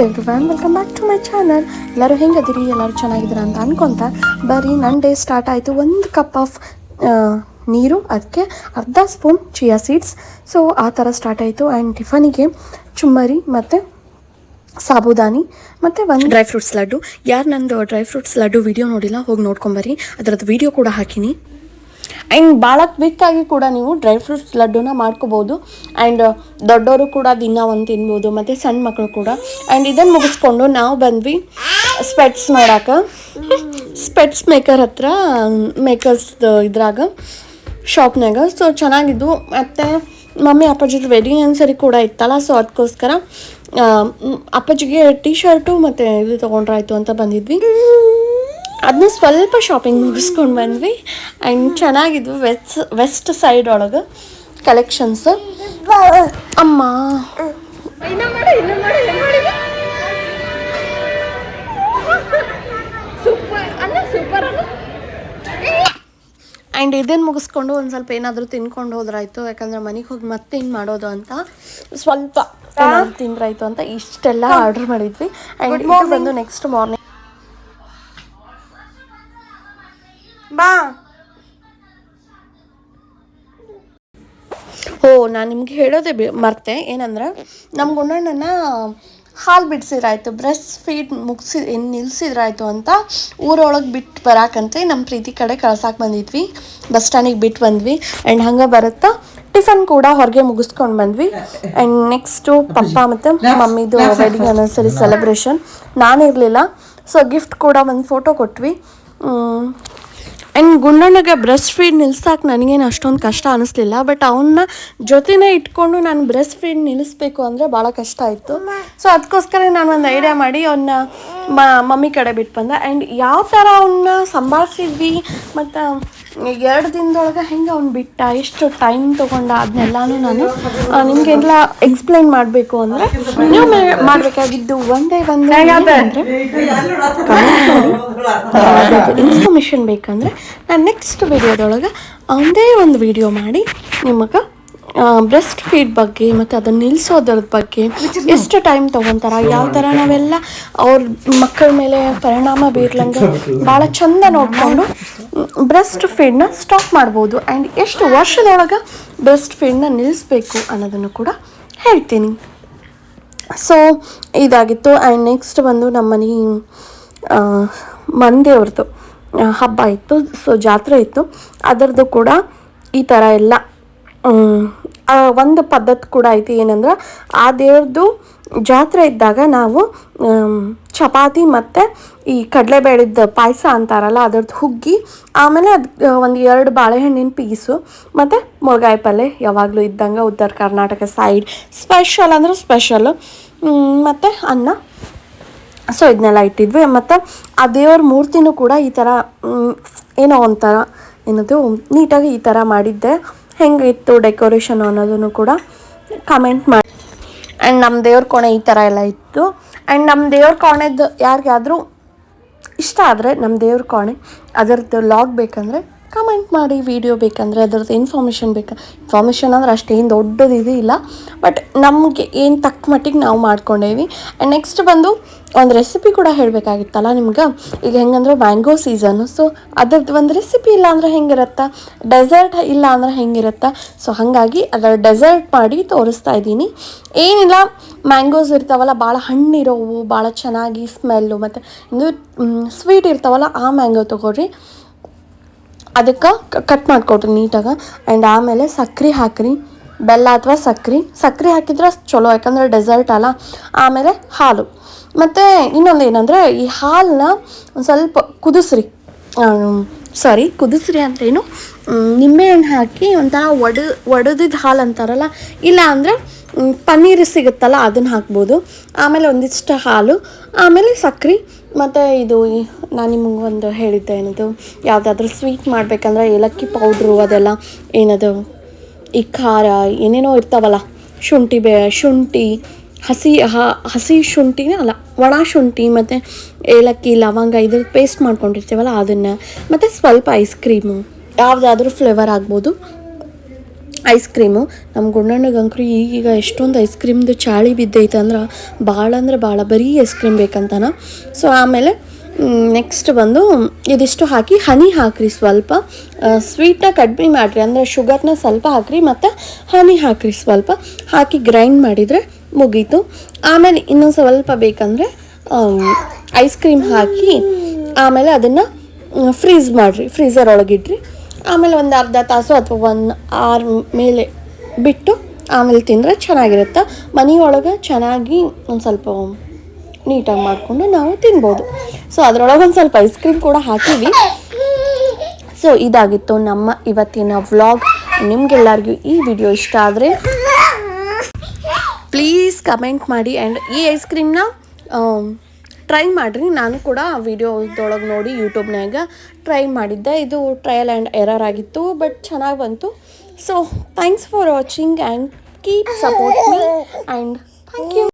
Everyone welcome back to my channel ಎಲ್ಲರೂ ಹೆಂಗದಿರಿ ಎಲ್ಲರೂ ಚೆನ್ನಾಗಿದ್ದೀರ ಅಂತ ಅನ್ಕೊಂತ ಬರೀ ನನ್ನ ಡೇ ಸ್ಟಾರ್ಟ್ ಆಯಿತು. ಒಂದು ಕಪ್ ಆಫ್ ನೀರು ಅದಕ್ಕೆ ಅರ್ಧ ಸ್ಪೂನ್ ಚಿಯಾ ಸೀಡ್ಸ್ ಸೊ ಆ ಥರ ಸ್ಟಾರ್ಟ್ ಆಯಿತು. ಆ್ಯಂಡ್ ಟಿಫನಿಗೆ ಚುಮ್ಮರಿ ಮತ್ತು ಸಾಬುದಾನಿ ಮತ್ತು ಒಂದು ಡ್ರೈ ಫ್ರೂಟ್ಸ್ ಲಡ್ಡು. ಯಾರು ನಂದು ಡ್ರೈ ಫ್ರೂಟ್ಸ್ ಲಡ್ಡು ವಿಡಿಯೋ ನೋಡಿಲ್ಲ, ಹೋಗಿ ನೋಡ್ಕೊಂಬರಿ ಅದರದ್ದು ವಿಡಿಯೋ ಕೂಡ ಹಾಕಿನಿ. ಆ್ಯಂಡ್ ಭಾಳ ಕ್ವಿಕ್ಕಾಗಿ ಕೂಡ ನೀವು ಡ್ರೈ ಫ್ರೂಟ್ಸ್ ಲಡ್ಡುನ ಮಾಡ್ಕೋಬೋದು. ಆ್ಯಂಡ್ ದೊಡ್ಡವರು ಕೂಡ ದಿನ ಒಂದು ತಿನ್ಬೋದು ಮತ್ತು ಸಣ್ಣ ಮಕ್ಕಳು ಕೂಡ. ಆ್ಯಂಡ್ ಇದನ್ನು ಮುಗಿಸ್ಕೊಂಡು ನಾವು ಬಂದ್ವಿ ಸ್ಪೆಟ್ಸ್ ನೋಡಾಕ. ಸ್ಪೆಟ್ಸ್ ಮೇಕರ್ ಹತ್ರ ಮೇಕರ್ಸ್ ಇದ್ರಾಗ ಶಾಪ್ನಾಗ ಸೊ ಚೆನ್ನಾಗಿದ್ದು ಮತ್ತು ಮಮ್ಮಿ ಅಪ್ಪಾಜಿದು ವೆಡ್ಡಿಂಗ್ ಆ್ಯನ್ಸರಿ ಕೂಡ ಇತ್ತಲ್ಲ ಸೊ ಅದಕ್ಕೋಸ್ಕರ ಮ್, ಅಪ್ಪಾಜಿಗೆ ಟೀ ಶರ್ಟು ಮತ್ತು ಇದು ತೊಗೊಂಡ್ರಾಯ್ತು ಅಂತ ಬಂದಿದ್ವಿ. ಅದನ್ನ ಸ್ವಲ್ಪ ಶಾಪಿಂಗ್ ಮುಗಿಸ್ಕೊಂಡು ಬಂದ್ವಿ. ಆ್ಯಂಡ್ ಚೆನ್ನಾಗಿದ್ವು ವೆಸ್ಟ್ ವೆಸ್ಟ್ ಸೈಡ್ ಒಳಗೆ ಕಲೆಕ್ಷನ್ಸ್ ಅಮ್ಮ. ಏನ್ ಆ್ಯಂಡ್ ಇದನ್ನು ಮುಗಿಸ್ಕೊಂಡು ಒಂದು ಸ್ವಲ್ಪ ಏನಾದರೂ ತಿನ್ಕೊಂಡು ಹೋದ್ರಾಯ್ತು. ಯಾಕಂದ್ರೆ ಮನೆಗೆ ಹೋಗಿ ಮತ್ತೆ ಹಿಂಗೆ ಮಾಡೋದು ಅಂತ ಸ್ವಲ್ಪ ತಿಂದ್ರಾಯ್ತು ಅಂತ ಇಷ್ಟೆಲ್ಲ ಆರ್ಡರ್ ಮಾಡಿದ್ವಿ. ಆ್ಯಂಡ್ ಬಂದು ನೆಕ್ಸ್ಟ್ ಮಾರ್ನಿಂಗ್ ಬಾ. ಓ, ನಾನು ನಿಮ್ಗೆ ಹೇಳೋದೇ ಬಿ ಮರ್ತೆ. ಏನಂದ್ರೆ ನಮ್ಮ ಗುಂಡಣ್ಣನ ಹಾಲು ಬಿಡಿಸಿದ್ರಾಯ್ತು ಬ್ರೆಸ್ ಫೀಡ್ ಮುಗಿಸಿ, ಏನು ನಿಲ್ಸಿದ್ರಾಯ್ತು ಅಂತ ಊರೊಳಗೆ ಬಿಟ್ಟು ಬರಾಕಂತೆ ನಮ್ಮ ಪ್ರೀತಿ ಕಡೆ ಕಳ್ಸಕ್ಕೆ ಬಂದಿದ್ವಿ. ಬಸ್ ಸ್ಟ್ಯಾಂಡಿಗೆ ಬಿಟ್ಟು ಬಂದ್ವಿ. ಆ್ಯಂಡ್ ಹಂಗೆ ಬರುತ್ತಾ, ಟಿಫನ್ ಕೂಡ ಹೊರಗೆ ಮುಗಿಸ್ಕೊಂಡು ಬಂದ್ವಿ. ಆ್ಯಂಡ್ ನೆಕ್ಸ್ಟು ಪಪ್ಪ ಮತ್ತು ಮಮ್ಮಿದು ವೆಡ್ಡಿಂಗ್ ಅನ್ನೋಸರಿ ಸೆಲೆಬ್ರೇಷನ್ ನಾನಿರಲಿಲ್ಲ ಸೊ ಗಿಫ್ಟ್ ಕೂಡ ಒಂದು ಫೋಟೋ ಕೊಟ್ವಿ. ಆ್ಯಂಡ್ ಗುಂಡಣ್ಣಗೆ ಬ್ರೆಸ್ಟ್ ಫೀಡ್ ನಿಲ್ಸಕ್ಕೆ ನನಗೇನು ಅಷ್ಟೊಂದು ಕಷ್ಟ ಅನ್ನಿಸ್ಲಿಲ್ಲ ಬಟ್ ಅವನ್ನ ಜೊತೆನೇ ಇಟ್ಕೊಂಡು ನಾನು ಬ್ರೆಸ್ಟ್ ಫೀಡ್ ನಿಲ್ಲಿಸ್ಬೇಕು ಅಂದರೆ ಭಾಳ ಕಷ್ಟ ಆಯಿತು. ಸೊ ಅದಕ್ಕೋಸ್ಕರ ನಾನು ಒಂದು ಐಡಿಯಾ ಮಾಡಿ ಅವನ್ನ ಮಮ್ಮಿ ಕಡೆ ಬಿಟ್ಟು ಬಂದೆ. ಆ್ಯಂಡ್ ಯಾವ ಥರ ಅವನ್ನ ಸಂಭಾಳಿಸಿದ್ವಿ ಮತ್ತು ಎರಡು ದಿನದೊಳಗೆ ಹೆಂಗೆ ಅವ್ನು ಬಿಟ್ಟ ಎಷ್ಟು ಟೈಮ್ ತೊಗೊಂಡ ಅದನ್ನೆಲ್ಲನೂ ನಾನು ನಿಮಗೆಲ್ಲ ಎಕ್ಸ್ಪ್ಲೈನ್ ಮಾಡಬೇಕು ಅಂದರೆ ನೀವು ಮಾಡಬೇಕಾಗಿದ್ದು ಒಂದೇ ಒಂದೇ ಅಂದರೆ ಇನ್ಫಾರ್ಮೇಷನ್ ಬೇಕಂದ್ರೆ ನಾನು ನೆಕ್ಸ್ಟ್ ವಿಡಿಯೋದೊಳಗೆ ಒಂದೇ ಒಂದು ವಿಡಿಯೋ ಮಾಡಿ ನಿಮಗೆ ಬ್ರೆಸ್ಟ್ ಫೀಡ್ ಬಗ್ಗೆ ಮತ್ತು ಅದನ್ನು ನಿಲ್ಲಿಸೋದ್ರ ಬಗ್ಗೆ ಎಷ್ಟು ಟೈಮ್ ತೊಗೊತಾರ ಯಾವ ಥರ ನಾವೆಲ್ಲ ಅವ್ರ ಮಕ್ಕಳ ಮೇಲೆ ಪರಿಣಾಮ ಬೀರ್ಲಂಗೆ ಭಾಳ ಚಂದ ನೋಡಿಕೊಂಡು ಬ್ರೆಸ್ಟ್ ಫೀಡ್ನ ಸ್ಟಾಪ್ ಮಾಡ್ಬೋದು. ಆ್ಯಂಡ್ ಎಷ್ಟು ವರ್ಷದೊಳಗೆ ಬ್ರೆಸ್ಟ್ ಫೀಡ್ನ ನಿಲ್ಲಿಸ್ಬೇಕು ಅನ್ನೋದನ್ನು ಕೂಡ ಹೇಳ್ತೀನಿ. ಸೊ ಇದಾಗಿತ್ತು. ಆ್ಯಂಡ್ ನೆಕ್ಸ್ಟ್ ಬಂದು ನಮ್ಮ ಮನೆ ಮಂದೇವ್ರದ್ದು ಹಬ್ಬ ಇತ್ತು, ಸೊ ಜಾತ್ರೆ ಇತ್ತು. ಅದರದ್ದು ಕೂಡ ಈ ಥರ ಎಲ್ಲ. ಒಂದು ಪದ್ಧತಿ ಕೂಡ ಐತಿ ಏನಂದ್ರೆ, ಆ ದೇವ್ರದ್ದು ಜಾತ್ರೆ ಇದ್ದಾಗ ನಾವು ಚಪಾತಿ ಮತ್ತು ಈ ಕಡಲೆಬೇಳೆದ ಪಾಯಸ ಅಂತಾರಲ್ಲ, ಅದ್ರದ್ದು ಹುಗ್ಗಿ, ಆಮೇಲೆ ಅದು ಒಂದು ಎರಡು ಬಾಳೆಹಣ್ಣಿನ ಪೀಸು, ಮತ್ತು ಮುಳಗಾಯಿ ಪಲ್ಯ ಯಾವಾಗಲೂ ಇದ್ದಂಗೆ ಉತ್ತರ ಕರ್ನಾಟಕ ಸೈಡ್. ಸ್ಪೆಷಲ್ ಅಂದ್ರೆ ಸ್ಪೆಷಲ್. ಮತ್ತು ಅನ್ನ. ಸೊ ಇದನ್ನೆಲ್ಲ ಇಟ್ಟಿದ್ವಿ. ಮತ್ತು ಆ ದೇವ್ರ ಮೂರ್ತಿನೂ ಕೂಡ ಈ ಥರ ಏನೋ ಒಂಥರ, ಏನದು, ನೀಟಾಗಿ ಈ ಥರ ಮಾಡಿದ್ದೆ. ಹೆಂಗೆ ಇತ್ತು ಡೆಕೋರೇಷನ್ ಅನ್ನೋದನ್ನು ಕೂಡ ಕಮೆಂಟ್ ಮಾಡಿ. ಆ್ಯಂಡ್ ನಮ್ಮ ದೇವ್ರ ಕೋಣೆ ಈ ಥರ ಎಲ್ಲ ಇತ್ತು. ಆ್ಯಂಡ್ ನಮ್ಮ ದೇವ್ರ ಕೋಣೆದು ಯಾರಿಗಾದರೂ ಇಷ್ಟ ಆದರೆ ನಮ್ಮ ದೇವ್ರ ಕೋಣೆ, ಅದರದ್ದು ಲಾಗ್ ಬೇಕಂದರೆ ಕಮೆಂಟ್ ಮಾಡಿ ವಿಡಿಯೋ ಬೇಕಂದರೆ ಅದರದ್ದು ಇನ್ಫಾರ್ಮೇಷನ್ ಬೇಕು. ಇನ್ಫಾರ್ಮೇಷನ್ ಅಂದ್ರೆ ಅಷ್ಟೇನು ದೊಡ್ಡದು ಇದು ಇಲ್ಲ. ಬಟ್ ನಮಗೆ ಏನು ತಕ್ಕ ಮಟ್ಟಿಗೆ ನಾವು ಮಾಡ್ಕೊಂಡೇವಿ. ಆ್ಯಂಡ್ ನೆಕ್ಸ್ಟ್ ಬಂದು ಒಂದು ರೆಸಿಪಿ ಕೂಡ ಹೇಳಬೇಕಾಗಿತ್ತಲ್ಲ ನಿಮ್ಗೆ? ಈಗ ಹೆಂಗಂದ್ರೆ ಮ್ಯಾಂಗೋ ಸೀಸನು ಸೊ ಅದ್ರದ್ದು ಒಂದು ರೆಸಿಪಿ ಇಲ್ಲ ಅಂದ್ರೆ ಹೆಂಗಿರುತ್ತಾ? ಡೆಸರ್ಟ್ ಇಲ್ಲ ಅಂದ್ರೆ ಹೆಂಗಿರುತ್ತಾ? ಸೊ ಹಾಗಾಗಿ ಅದರ ಡೆಸರ್ಟ್ ಮಾಡಿ ತೋರಿಸ್ತಾ ಇದ್ದೀನಿ. ಏನಿಲ್ಲ ಮ್ಯಾಂಗೋಸ್ ಇರ್ತಾವಲ್ಲ ಭಾಳ ಹಣ್ಣಿರೋವು ಭಾಳ ಚೆನ್ನಾಗಿ ಸ್ಮೆಲ್ಲು ಮತ್ತು ಇದು ಸ್ವೀಟ್ ಇರ್ತಾವಲ್ಲ, ಆ ಮ್ಯಾಂಗೋ ತೊಗೊಳ್ರಿ. ಅದಕ್ಕೆ ಕಟ್ ಮಾಡಿಕೊಟ್ರಿ ನೀಟಾಗಿ. ಆ್ಯಂಡ್ ಆಮೇಲೆ ಸಕ್ರೆ ಹಾಕ್ರಿ. ಬೆಲ್ಲ ಅಥವಾ ಸಕ್ರೆ. ಸಕ್ರೆ ಹಾಕಿದ್ರೆ ಚಲೋ, ಯಾಕಂದ್ರೆ ಡೆಸರ್ಟ್ ಅಲ್ಲ. ಆಮೇಲೆ ಹಾಲು. ಮತ್ತು ಇನ್ನೊಂದು ಏನಂದರೆ ಈ ಹಾಲನ್ನ ಒಂದು ಸ್ವಲ್ಪ ಕುದಿಸ್ರಿ. ಸಾರಿ ಕುದಿಸ್ರಿ ಅಂದ್ರೇನು? ನಿಂಬೆಹಣ್ಣು ಹಾಕಿ ಒಂಥರ ಒಡ ಒಡೆದಿದ್ದ ಹಾಲು ಅಂತಾರಲ್ಲ. ಇಲ್ಲ ಅಂದರೆ ಪನ್ನೀರ್ ಸಿಗುತ್ತಲ್ಲ ಅದನ್ನು ಹಾಕ್ಬೋದು. ಆಮೇಲೆ ಒಂದಿಷ್ಟು ಹಾಲು. ಆಮೇಲೆ ಸಕ್ರೆ. ಮತ್ತು ಇದು ನಾನು ನಿಮ್ಗೆ ಒಂದು ಹೇಳಿದ್ದೆ ಏನದು? ಯಾವುದಾದ್ರೂ ಸ್ವೀಟ್ ಮಾಡಬೇಕಂದ್ರೆ ಏಲಕ್ಕಿ ಪೌಡ್ರು ಅದೆಲ್ಲ ಏನದು? ಈ ಖಾರ ಏನೇನೋ ಇರ್ತಾವಲ್ಲ, ಶುಂಠಿ ಬೇ ಶುಂಠಿ, ಹಸಿ ಹಸಿ ಶುಂಠಿನೇ ಅಲ್ಲ ಒಣ ಶುಂಠಿ ಮತ್ತು ಏಲಕ್ಕಿ, ಲವಂಗ ಇದ್ರ ಪೇಸ್ಟ್ ಮಾಡ್ಕೊಂಡಿರ್ತೀವಲ್ಲ ಅದನ್ನು, ಮತ್ತು ಸ್ವಲ್ಪ ಐಸ್ ಕ್ರೀಮು ಯಾವುದಾದ್ರೂ ಫ್ಲೇವರ್ ಆಗ್ಬೋದು. Ice cream. ನಮ್ಮ ಗುಂಡಣ್ಣಗಂಕರು ಈಗೀಗ ಎಷ್ಟೊಂದು ಐಸ್ ಕ್ರೀಮ್ದು ಚಾಳಿ ಬಿದ್ದೈತೆ ಅಂದ್ರೆ ಭಾಳ ಅಂದ್ರೆ ಭಾಳ ಬರೀ ಐಸ್ ಕ್ರೀಮ್ ಬೇಕಂತಾನ. ಸೊ ಆಮೇಲೆ ನೆಕ್ಸ್ಟ್ ಬಂದು ಇದಿಷ್ಟು ಹಾಕಿ, ಹನಿ ಹಾಕ್ರಿ ಸ್ವಲ್ಪ. ಸ್ವೀಟ್ನ ಕಡಿಮೆ ಮಾಡಿರಿ, ಅಂದರೆ ಶುಗರ್ನ ಸ್ವಲ್ಪ ಹಾಕ್ರಿ ಮತ್ತು ಹನಿ ಹಾಕ್ರಿ ಸ್ವಲ್ಪ. ಹಾಕಿ ಗ್ರೈಂಡ್ ಮಾಡಿದರೆ ಮುಗೀತು. ಆಮೇಲೆ ಇನ್ನೊಂದು ಸ್ವಲ್ಪ ಬೇಕಂದರೆ ಐಸ್ ಕ್ರೀಮ್ ಹಾಕಿ, ಆಮೇಲೆ ಅದನ್ನು ಫ್ರೀಸ್ ಮಾಡಿರಿ ಫ್ರೀಝರ್ ಒಳಗಿಡ್ರಿ. ಆಮೇಲೆ ಒಂದು ಅರ್ಧ ತಾಸು ಅಥವಾ ಒನ್ ಆರ್ ಮೇಲೆ ಬಿಟ್ಟು ಆಮೇಲೆ ತಿಂದರೆ ಚೆನ್ನಾಗಿರುತ್ತೆ. ಮನೆಯೊಳಗೆ ಚೆನ್ನಾಗಿ ಒಂದು ಸ್ವಲ್ಪ ನೀಟಾಗಿ ಮಾಡಿಕೊಂಡು ನಾವು ತಿನ್ಬೋದು. ಸೊ ಅದರೊಳಗೆ ಒಂದು ಸ್ವಲ್ಪ ಐಸ್ ಕ್ರೀಮ್ ಕೂಡ ಹಾಕೀವಿ ಸೊ ಇದಾಗಿತ್ತು ನಮ್ಮ ಇವತ್ತಿನ ವ್ಲಾಗ್ ನಿಮಗೆಲ್ಲರಿಗೂ ಈ ವಿಡಿಯೋ ಇಷ್ಟ ಆದರೆ ಪ್ಲೀಸ್ ಕಮೆಂಟ್ ಮಾಡಿ. ಆ್ಯಂಡ್ ಈ ಐಸ್ ಕ್ರೀಮ್ನ ಟ್ರೈ ಮಾಡಿರಿ. ನಾನು ಕೂಡ ವಿಡಿಯೋದೊಳಗೆ ನೋಡಿ ಯೂಟ್ಯೂಬ್ನಾಗ ಟ್ರೈ ಮಾಡಿದ್ದೆ. ಇದು ಟ್ರಯಲ್ ಆ್ಯಂಡ್ ಎರರ್ ಆಗಿತ್ತು ಬಟ್ ಚೆನ್ನಾಗಿ ಬಂತು. So thanks for watching and keep support me and thank you